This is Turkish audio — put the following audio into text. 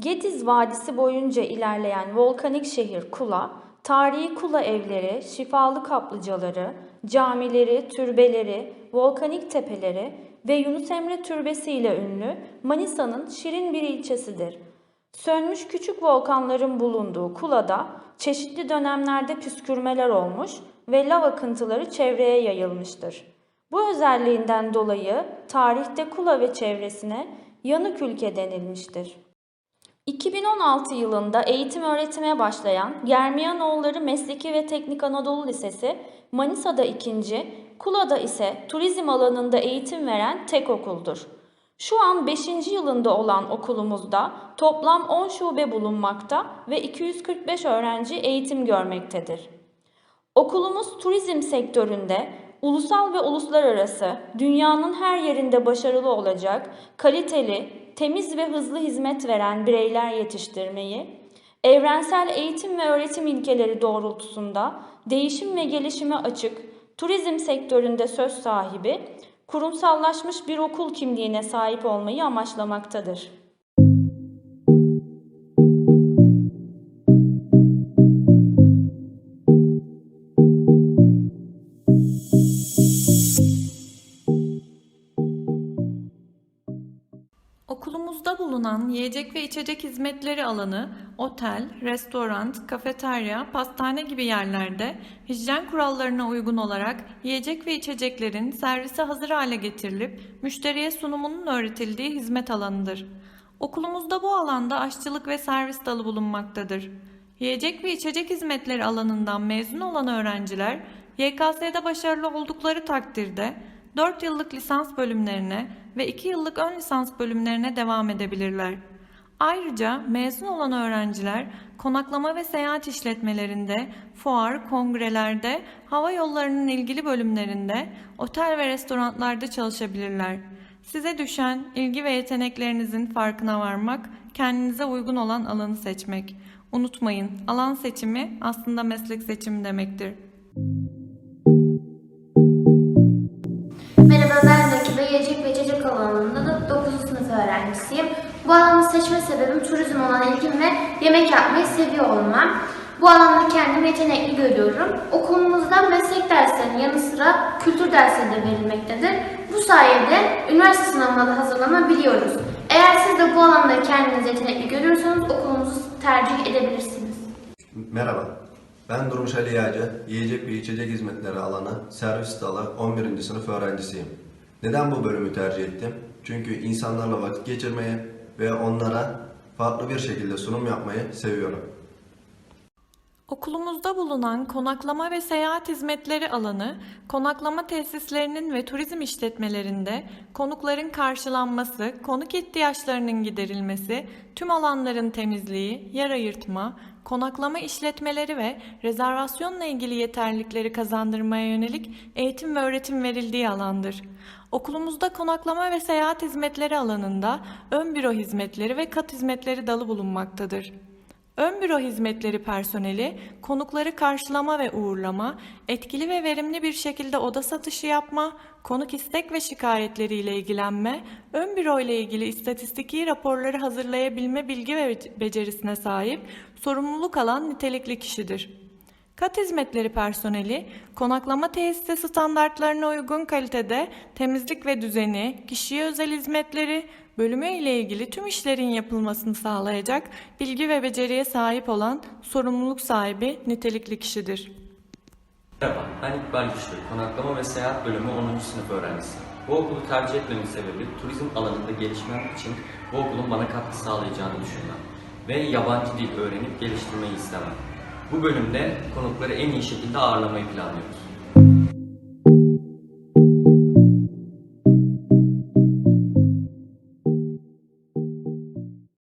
Gediz Vadisi boyunca ilerleyen volkanik şehir Kula, tarihi Kula evleri, şifalı kaplıcaları, camileri, türbeleri, volkanik tepeleri ve Yunus Emre Türbesi ile ünlü Manisa'nın şirin bir ilçesidir. Sönmüş küçük volkanların bulunduğu Kula'da çeşitli dönemlerde püskürmeler olmuş ve lav akıntıları çevreye yayılmıştır. Bu özelliğinden dolayı tarihte Kula ve çevresine yanık ülke denilmiştir. 2016 yılında eğitim öğretime başlayan Germiyanoğulları Mesleki ve Teknik Anadolu Lisesi Manisa'da ikinci, Kula'da ise turizm alanında eğitim veren tek okuldur. Şu an 5. yılında olan okulumuzda toplam 10 şube bulunmakta ve 245 öğrenci eğitim görmektedir. Okulumuz turizm sektöründe ulusal ve uluslararası dünyanın her yerinde başarılı olacak, kaliteli, temiz ve hızlı hizmet veren bireyler yetiştirmeyi, evrensel eğitim ve öğretim ilkeleri doğrultusunda değişim ve gelişime açık, turizm sektöründe söz sahibi, kurumsallaşmış bir okul kimliğine sahip olmayı amaçlamaktadır. Okulumuzda bulunan yiyecek ve içecek hizmetleri alanı, otel, restoran, kafeterya, pastane gibi yerlerde hijyen kurallarına uygun olarak yiyecek ve içeceklerin servise hazır hale getirilip müşteriye sunumunun öğretildiği hizmet alanıdır. Okulumuzda bu alanda aşçılık ve servis dalı bulunmaktadır. Yiyecek ve içecek hizmetleri alanından mezun olan öğrenciler YKS'de başarılı oldukları takdirde 4 yıllık lisans bölümlerine ve 2 yıllık ön lisans bölümlerine devam edebilirler. Ayrıca mezun olan öğrenciler konaklama ve seyahat işletmelerinde, fuar, kongrelerde, hava yollarının ilgili bölümlerinde, otel ve restoranlarda çalışabilirler. Size düşen ilgi ve yeteneklerinizin farkına varmak, kendinize uygun olan alanı seçmek. Unutmayın, alan seçimi aslında meslek seçimi demektir. Öğrencisiyim. Bu alanı seçme sebebim turizm olan ilgim ve yemek yapmayı seviyor olmam. Bu alanda kendimi yetenekli görüyorum. Okulumuzda meslek derslerinin yanı sıra kültür dersleri de verilmektedir. Bu sayede üniversite sınavına da hazırlanabiliyoruz. Eğer siz de bu alanda kendinizi yetenekli görüyorsanız okulumuzu tercih edebilirsiniz. Merhaba, ben Durmuş Ali Yağcı, yiyecek ve içecek hizmetleri alanı servis dalı 11. sınıf öğrencisiyim. Neden bu bölümü tercih ettim? Çünkü insanlarla vakit geçirmeyi ve onlara farklı bir şekilde sunum yapmayı seviyorum. Okulumuzda bulunan konaklama ve seyahat hizmetleri alanı, konaklama tesislerinin ve turizm işletmelerinde konukların karşılanması, konuk ihtiyaçlarının giderilmesi, tüm alanların temizliği, yer ayırtma, konaklama işletmeleri ve rezervasyonla ilgili yeterlilikleri kazandırmaya yönelik eğitim ve öğretim verildiği alandır. Okulumuzda konaklama ve seyahat hizmetleri alanında ön büro hizmetleri ve kat hizmetleri dalı bulunmaktadır. Ön büro hizmetleri personeli, konukları karşılama ve uğurlama, etkili ve verimli bir şekilde oda satışı yapma, konuk istek ve şikayetleriyle ilgilenme, ön büro ile ilgili istatistiki raporları hazırlayabilme bilgi ve becerisine sahip, sorumluluk alan nitelikli kişidir. Kat hizmetleri personeli, konaklama tesisi standartlarına uygun kalitede temizlik ve düzeni, kişiye özel hizmetleri, bölümü ile ilgili tüm işlerin yapılmasını sağlayacak bilgi ve beceriye sahip olan sorumluluk sahibi nitelikli kişidir. Merhaba, ben İkbal Güçlü, Konaklama ve Seyahat Bölümü 10. sınıf öğrencisiyim. Bu okulu tercih etmemin sebebi turizm alanında gelişmem için bu okulun bana katkı sağlayacağını düşünmem ve yabancı dil öğrenip geliştirmeyi istemem. Bu bölümde konukları en iyi şekilde ağırlamayı planlıyoruz.